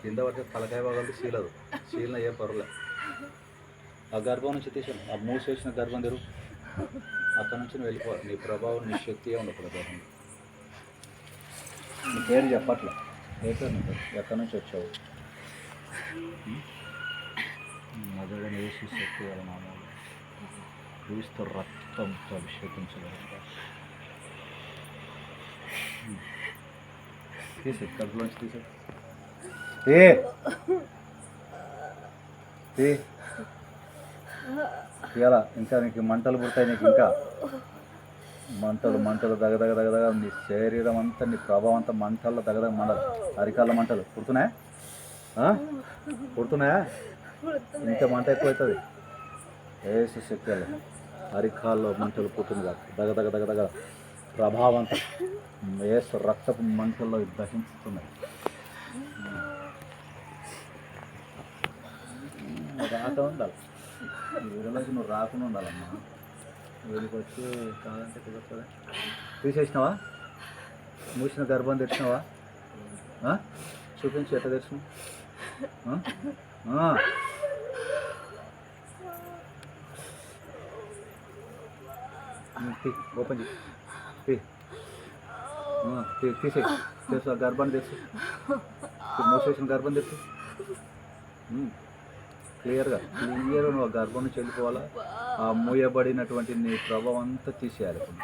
కింద పడితే తలకాయ భాగాలు చీలదు సీలన ఏ పర్లే ఆ గర్భం నుంచి తీసాను ఆ మూసేసిన గర్భం తెరు అక్కడ నుంచి నువ్వు వెళ్ళిపోవాలి నీ ప్రభావం నీ శక్తి ఉండకూడదు గర్భం. నీ పేరు చెప్పట్లే. ఏ పేరు ఎక్కడి నుంచి వచ్చావు? మధురైన వేసి శక్తి గల నామాలు క్రీస్తు రక్తంతో అభిషేకించగలరు తీసే కడుపులోంచి తీసే ఏ. తీ. ఇంకా నీకు మంటలు పుడతాయి నీకు ఇంకా. మంటలు మంటలు దగదగ దగదగ నీ శరీరం అంతా నీ ప్రభావం అంతా మంటల్లో దగదగ మండలు. అరికాళ్ళ మంటలు. పుడుతున్నాయా? పుడుతున్నాయా? ఇంత మంట ఎక్కువవుతుంది ఏసు శక్తి అరికాల్లో మంటలు పుట్టింది కాదు. దగదగ దగదగ దగ. ప్రభావం అంతా. ఏసు రక్తపు మంటల్లో దహించుతున్నాయి. రాక ఉండాలి ఊరిలోకి నువ్వు రాకుండా ఉండాలమ్మా. వీడికి వచ్చి కాదంటే కుదరదా. తీసేసినావా? మూసిన గర్భం తెచ్చినావా చూపించి ఎట్లా తెచ్చినావు ఓపెన్ చేసి తీసే ఆ, గర్భాన్ని తెచ్చు మూసేసిన గర్భం తెచ్చు క్లియర్గా క్లియర్ నువ్వు ఆ గర్భం నుంచి వెళ్ళిపోవాలా ఆ మూయబడినటువంటి నీ ప్రభావం అంతా తీసేయాలి ఇప్పుడు.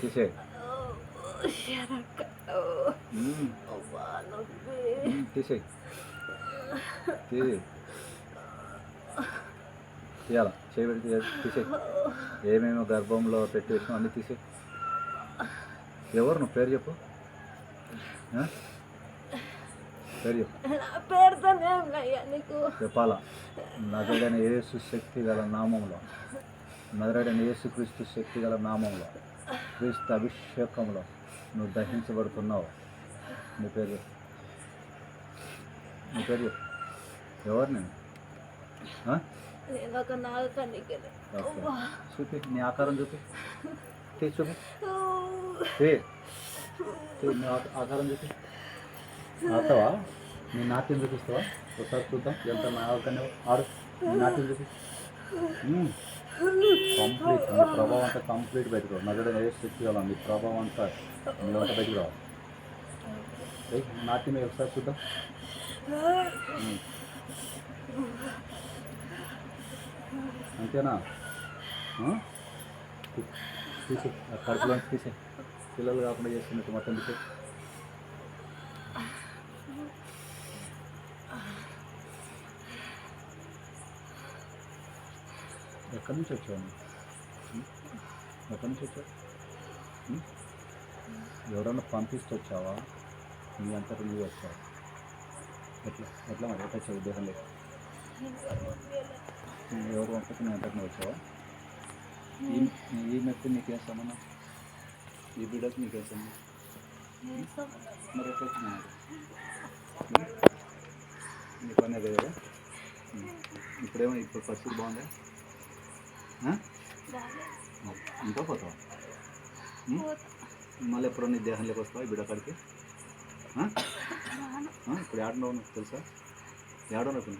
తీసేయి. తీసేయి. తీయాలా? చేయబెట్టి తీసేయి. ఏమేమో గర్భంలో పెట్టి వేసినావు అన్నీ తీసేయి. ఎవరు? నువ్వు పేరు చెప్పు ఆ? పేరు చెప్పు నా పేరుతోనే ఉన్నాయ్యా నీకు చెప్పాలా? నదుడైన యేసు శక్తి గల నామంలో. నదుడైన యేసు క్రీస్తు శక్తి గల నామంలో. క్రీస్తు అభిషేకంలో నువ్వు దహించబడుతున్నావు. నీ పేరు. నీ పేరు. ఎవరు నేను. చూపి నీ ఆకారం చూపి. తీ చూపి. తీ. ఆకారం చూపి. ఆడతావా నీ నాట్యం చూపిస్తావా? ఒకసారి చూద్దాం. ఎంత నాకనే ఆడు. నీ నాట్యం చూపి. కంప్లీట్. నీ ప్రభావం అంతా కంప్లీట్ బయటకు రావు నగడ ఏ శక్తి కావాలి? నీ ప్రభావం అంతా నీ వంట బయటకు రావాలి. నాట్యం ఒకసారి చూద్దాం. అంతేనా? ఆ? తీసే కడుపులోంచి తీసే పిల్లలు కాకుండా చేస్తున్నట్టు మొత్తం తీసే ఎక్కడి నుంచి వచ్చావు? ఎక్కడి నుంచి వచ్చావు? ఎవరన్నా పంపిస్తూ వచ్చావా? నీ అంతటా నువ్వు వచ్చావా. ఎట్లా? ఎట్లా మరి? ఎట్లా వచ్చావు? ఉద్దేశం లేదు ఎవరు పంపిస్తే నీ అంతటా నువ్వు వచ్చావా? ఈ ఈ మెత్త నీకేం సంబంధం? ఈ బిడ్డకు నీకేం సంబంధం? మరి ఎట్లా పని అదే కదా? ఉం. ఇప్పుడేమో ఇప్పుడు పరిస్థితి బాగుందా? ఇంకా పోతావా? మళ్ళీ ఎప్పుడో నీ దేహంలోకి వస్తావా ఈ బిడ్డ కాడికి? ఆ? ఆ? ఇప్పుడు ఏడున్నావు నువ్వు తెలుసా? ఏడున్నావు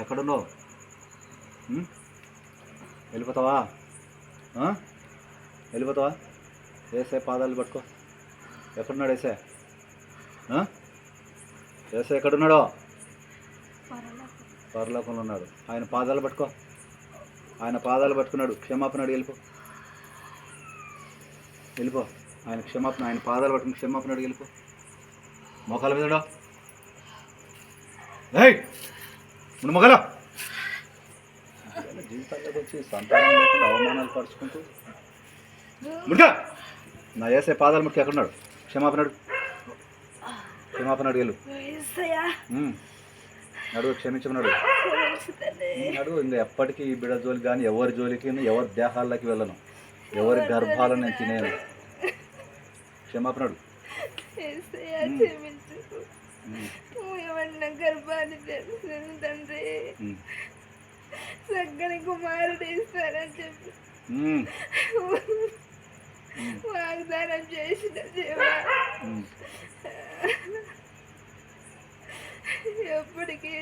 ఎక్కడున్నావు? వెళ్ళిపోతావా? వెళ్ళిపోతావా? వేసే పాదాలు పట్టుకో. ఎక్కడున్నాడు వేసే? వేసే ఎక్కడున్నాడో? పరలోకంలో ఉన్నాడు. ఆయన పాదాలు పట్టుకో. ఆయన పాదాలు పట్టుకున్నాడు. క్షమాపణ అడిగి వెళ్ళిపో. వెళ్ళిపో. ఆయన క్షమాపణ ఆయన పాదాలు పట్టుకుని క్షమాపణ అడిగి వెళ్ళిపో. మొఖాల మీద. ఏయ్! మొగలో జీవితాల్లోకి వచ్చి సంతానం లేకుండా అవమానాలు పరుచుకుంటూ ముడిగా నా వేసే పాదాలు ముట్టి ఎక్కడున్నాడు? క్షమాపణ అడుగు క్షమాపణ అడిగి అడుగు క్షమించమన్నాడు. అడుగు ఇంకా ఎప్పటికీ ఈ బిడ్డ జోలికి కానీ ఎవరి జోలికి ఎవరి దేహాల్లోకి వెళ్ళను ఎవరి గర్భాలను నేను తినేను క్షమాపణ అడుగు వేసయ్యా ఉమ్. క్షమించు ఉమ్. నువ్వు ఏమన్నా గర్భాన్ని తెలుసు తండ్రి. చక్కని కుమారుడు ఇస్తారని చెప్పి. వాగ్దానం చేసిన దేవా ఎప్పటికీ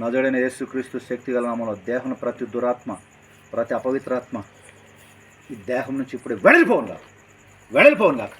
నజడైన యేసుక్రీస్తు శక్తి గల నామంలో దేహం ప్రతి దురాత్మ ప్రతి అపవిత్రాత్మ ఈ దేహం నుంచి ఇప్పుడు వెడలిపోను కాక వెడలిపోను కాక